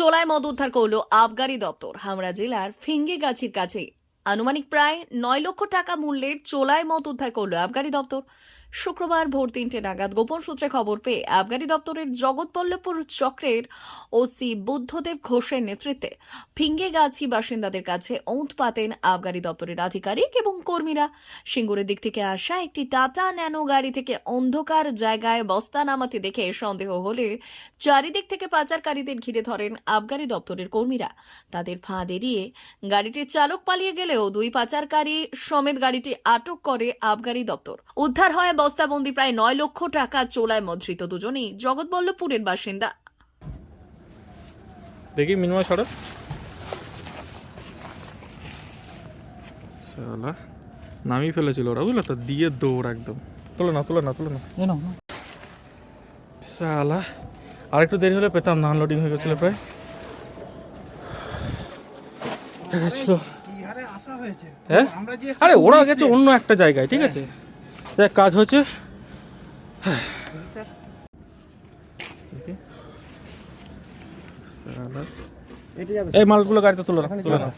চোলায় মদ উদ্ধার করল আবগারি দপ্তর। হামরা জেলার ফিঙ্গিগাছির কাছে আনুমানিক প্রায় নয় লক্ষ টাকা মূল্যের চোলায় মদ উদ্ধার করল আবগারি দপ্তর। শুক্রবার ভোর তিনটে নাগাদ গোপন সূত্রে খবর পেয়ে আবগারি দপ্তরের জগৎবল্লভপুর চক্রের ওসি বুদ্ধদেব ঘোষের নেতৃত্বে ফিঙ্গেগাছি বাসিন্দাদের কাছে ওঁত পাতেন আবগারি দপ্তরের আধিকারিক এবং কর্মীরা। সিঙ্গুরের দিক থেকে আসা একটি টাটা ন্যানো গাড়ি থেকে অন্ধকার জায়গায় বস্তা নামাতে দেখে সন্দেহ হলে চারিদিক থেকে পাচারকারীদের ঘিরে ধরেন আবগারি দপ্তরের কর্মীরা। তাদের ফাঁদ এড়িয়ে গাড়িটির চালক পালিয়ে গেলেও দুই পাচারকারী সমেত গাড়িটি আটক করে আবগারি দপ্তর। উদ্ধার হয় বস্তাবন্দি প্রায় নয় লক্ষ টাকা চোলায় মধৃত দুজনেই। জগৎবল্লভপুরের বাসিন্দা। দেখি মিনিমাম সরো। শালা নামিয়ে ফেলেছিল ওরা বুঝলো তো? দিয়ে দৌড় একদম। তোলো না তোলো না তোলো না জানো শালা আর একটু দেরি হলে পেতাম না আনলোডিং হয়ে গেছিল প্রায়। হয়ে হ্যাঁ? আমরা যে আরে ওরা গেছে অন্য একটা জায়গায় ঠিক আছে? এক কাজ হচ্ছে এই মালগুলো গাড়িতে তুলো না তুলো না